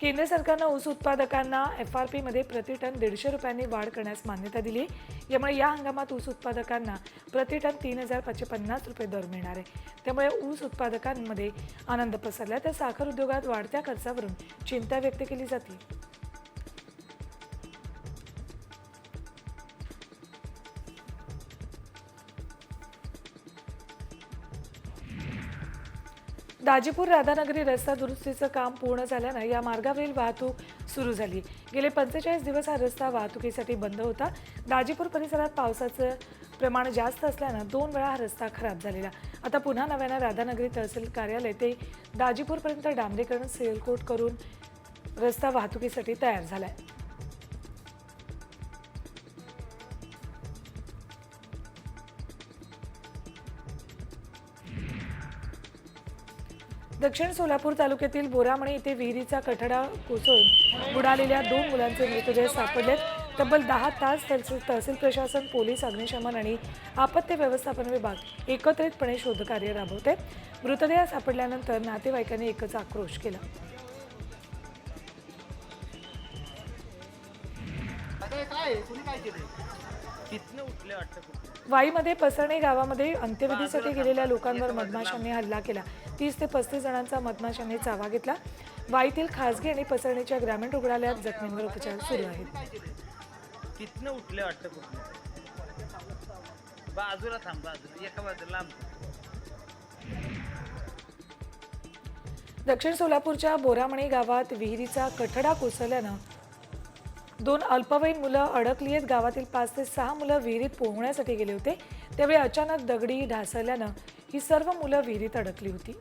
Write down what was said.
केंद्र सरकारनं ऊस उत्पादकांना एफ आर पीमध्ये प्रति टन दीडशे रुपयांनी वाढ करण्यास मान्यता दिली. आहे यामुळे या हंगामात ऊस उत्पादकांना प्रति टन तीन हजार पाचशे पन्नास रुपये दर मिळणार आहे. त्यामुळे ऊस उत्पादकांमध्ये आनंद पसरला तर साखर उद्योगात वाढत्या खर्चावरून चिंता व्यक्त केली जाते. दाजीपूर राधानगरी रस्ता दुरुस्तीचं काम पूर्ण झाल्यानं या मार्गावरील वाहतूक सुरू झाली. गेले पंचेचाळीस दिवस हा रस्ता वाहतुकीसाठी बंद होता. दाजीपूर परिसरात पावसाचं प्रमाण जास्त असल्यानं दोन वेळा हा रस्ता खराब झालेला. आता पुन्हा नव्यानं राधानगरी तहसील कार्यालय ते दाजीपूरपर्यंत डांबरीकरण सेलकोट करून रस्ता वाहतुकीसाठी तयार झाला आहे दक्षिण सोलापूर तालुक्यातील बोरामणी येथे विहिरीचा कठडा कोसळून बुडालेल्या दोन मुलांचे मृतदेह सापडलेत. तब्बल दहा तास तहसील तहसील प्रशासन पोलीस अग्निशमन आणि आपत्ती व्यवस्थापन विभाग एकत्रितपणे शोधकार्य राबवते. मृतदेह सापडल्यानंतर नातेवाईकांनी एकच आक्रोश केला. वाईमध्ये पसरणे गावामध्ये अंत्यविधीसाठी गेलेल्या लोकांवर मधमाशांनी हल्ला केला. तीस ते पस्तीस जणांचा मधमाशांनी चावा घेतला. वाईतील खासगी आणि पसरणीच्या ग्रामीण रुग्णालयात जखमींवर उपचार सुरू आहेत. तिथनं उठले वाटतं कुठलं. बाजूला थांब बाजूला. एका बाजूला दक्षिण सोलापूरच्या बोरामणी गावात विहिरीचा कठडा कोसळल्यानं दोन अल्पवयीन मुलं अडकली आहेत. गावातील पाच ते सहा मुलं विहिरीत पोहण्यासाठी गेले होते. त्यावेळी अचानक दगडी ढासळल्यानं ही सर्व मुलं विहिरीत अडकली होती.